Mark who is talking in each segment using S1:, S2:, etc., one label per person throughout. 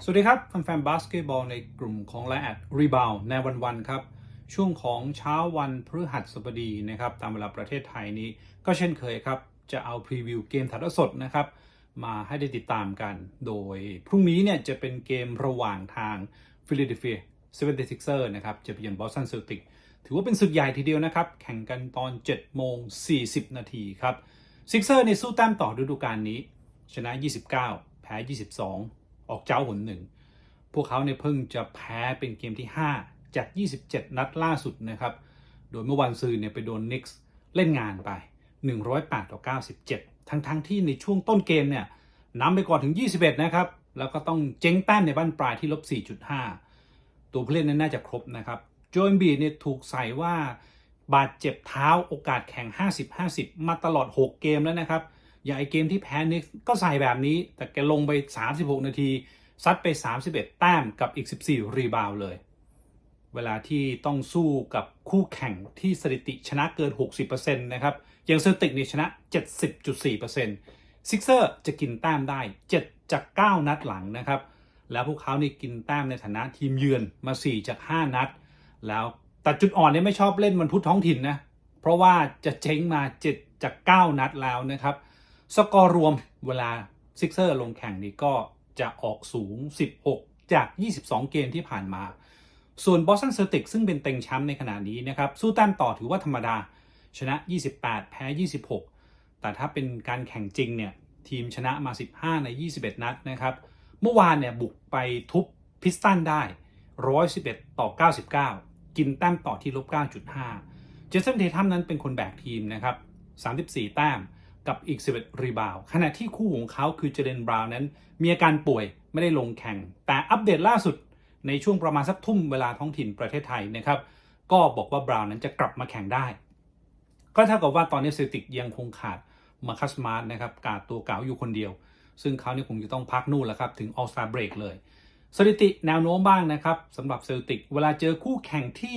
S1: สวัสดีครับแฟนๆบาสเกตบอลในกลุ่มของไลน์แอดรีบาวในวันๆครับ ช่วงของเช้าวันพฤหัสบดีนะครับ ตามเวลาประเทศไทยนี้ ก็เช่นเคยครับ จะเอาพรีวิวเกมถ่ายทอดสดนะครับ มาให้ได้ติดตามกัน โดยพรุ่งนี้เนี่ยจะเป็นเกมระหว่างทางฟิล a เดลเฟีย76 ers นะครับ จะไปเยือนบอสตันเซลติกถือว่าเป็นศึกใหญ่ทีเดียวนะครับ แข่งกันตอน 7 โมง 40 นาทีครับซิกเซอร์ในสู้แต้มต่อฤดูกาลนี้ ชนะ 29 แพ้ 22 ออกเจ้าหนหนึ่ง พวกเขาเนี่ยเพิ่งจะแพ้เป็นเกมที่ 5 จาก 27 นัดล่าสุดนะครับ โดยเมื่อวันซืนเนี่ยไปโดนนิกส์เล่นงานไป 108 ต่อ 97 ทั้งๆทที่ในช่วงต้นเกมเนี่ยนำไปก่อนถึง 21 นะครับ แล้วก็ต้องเจ๊งแต้มในบ้านปลายที่ลบ 4.5 ตัวผู้เล่นนั้นน่าจะครบนะครับ โจเอมบีเนี่ยถูกใส่ว่าบาดเจ็บเท้าโอกาสแข่ง 50-50 มาตลอด 6 เกมแล้วนะครับ อย่างไอเกมที่แพ้นิกก็ใส่แบบนี้ แต่แกลงไป 36 นาที ซัดไป 31 แต้มกับอีก 14 รีบาวเลย เวลาที่ต้องสู้กับคู่แข่งที่สถิติชนะเกิน 60%นะครับอย่างเซอร์ติกเนี่ยชนะ 70.4%ซิกเซอร์จะกินแต้มได้ 7 จาก 9 นัดหลังนะครับ แล้วพวกเขานี่กินแต้มในฐานะทีมเยือนมา 4 จาก 5 นัด แล้วแต่จุดอ่อนเนี่ยไม่ชอบเล่นมันพุธท้องถิ่นนะ เพราะว่าจะเจ๊งมา 7 จาก 9 นัดแล้วนะครับ สกอร์รวมเวลาซิกเซอร์ลงแข่งนี้ก็จะออกสูง 16 จาก 22 เกมที่ผ่านมา ส่วนบอสตันเซอร์ติกซึ่งเป็นเต็งแชมป์ในขณะนี้นะครับ สู้แต้มต่อถือว่าธรรมดา ชนะ 28 แพ้ 26 แต่ถ้าเป็นการแข่งจริงเนี่ย ทีมชนะมา 15 ใน 21 นัดนะครับ เมื่อวานเนี่ยบุกไปทุบพิสตันได้ 111 ต่อ 99 กินแต้มต่อที่ลบ 9.5 เจสันเททัมนั้นเป็นคนแบกทีมนะครับ 34 แต้ม กับอีก 11 รีบาวด์ขณะที่คู่ของเขาคือเจเดนบราวน์นั้น มีอาการป่วยไม่ได้ลงแข่ง แต่อัปเดตล่าสุดในช่วงประมาณสักทุ่มเวลาท้องถิ่นประเทศไทยนะครับ ก็บอกว่าบราวน์นั้นจะกลับมาแข่งได้ ก็เท่ากับว่าตอนนี้เซลติกยังคงขาดมาคัสมาร์ทนะครับกาดตัวเก่าอยู่คนเดียว ซึ่งเขาเนี่ยคงจะต้องพักนู่นแหละครับ ถึงออสตาเบรกเลยสถิติแนวโน้มบ้างนะครับสำหรับเซลติกเวลาเจอคู่แข่งที่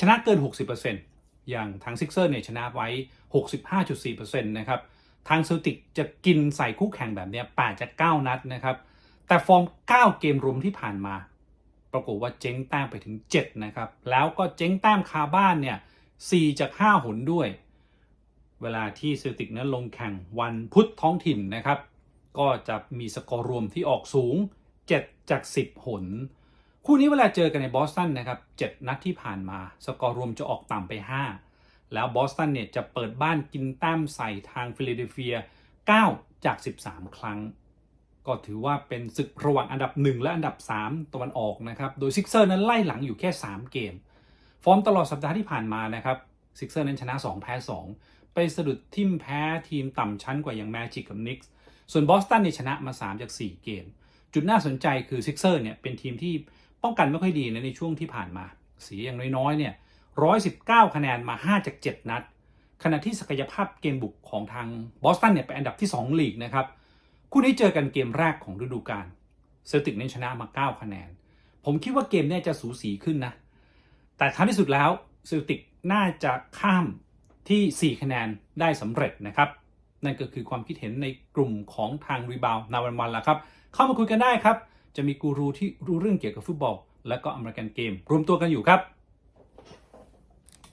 S1: ชนะเกิน 60%อย่างทางซิกเซอร์เนี่ยชนะไว้ 65.4%นะครับ ทางเซลติกจะกินใส่คู่แข่งแบบเนี้ย8จาก9นัดนะครับ แต่ฟอร์ม 9 เกมรวมที่ผ่านมา ปรากฏว่าเจ๊งแต้มไปถึง 7 นะครับ แล้วก็เจ๊งแต้มคาบ้านเนี่ย4จาก 5 หนด้วย เวลาที่เซลติกนั้นลงแข่งวันพุธท้องถิ่นนะครับ ก็จะมีสกอร์รวมที่ออกสูง 7 จาก 10 หนคู่นี้เวลาเจอกันในบอสตันนะครับ 7 นัดที่ผ่านมา สกอร์รวมจะออกต่ำไป 5 แล้วบอสตันเนี่ยจะเปิดบ้านกินแต้มใส่ทางฟิลาเดลเฟีย 9 จาก 13 ครั้ง ก็ถือว่าเป็นศึกระหว่างอันดับ 1 และอันดับ 3ตะวันออกนะครับ โดยซิกเซอร์นั้นไล่หลังอยู่แค่ 3 เกม ฟอร์มตลอดสัปดาห์ที่ผ่านมานะครับซิกเซอร์นั้นชนะ 2 แพ้ 2 ไปสะดุดทิมแพ้ทีมต่ำชั้นกว่าอย่างแมจิกกับนิกส์ส่วนบอสตันเนี่ยชนะมา 3 จาก 4 เกม จุดน่าสนใจคือซิกเซอร์เนี่ยเป็นทีมที่ป้องกันไม่ค่อยดีนะในช่วงที่ผ่านมาเสียอย่างน้อยๆเนี่ย 119 คะแนนมา 5 จาก 7 นัด ขณะที่ศักยภาพเกมบุกของทางบอสตันเนี่ยเป็นอันดับที่ 2 ลีกนะครับ คู่นี้เจอกันเกมแรกของฤดูกาลเซลติกเน้นชนะมา 9 คะแนน ผมคิดว่าเกมเนี่ยจะสูสีขึ้นนะ แต่ท้ายที่สุดแล้วเซลติกน่าจะข้ามที่ 4 คะแนนได้สำเร็จนะครับ นั่นก็คือความคิดเห็นในกลุ่มของทางรีบาวนาวันวันละครับ เข้ามาคุยกันได้ครับ จะมีกูรูที่รู้เรื่องเกี่ยวกับฟุตบอล และก็อเมริกันเกม รวมตัวกันอยู่ครับ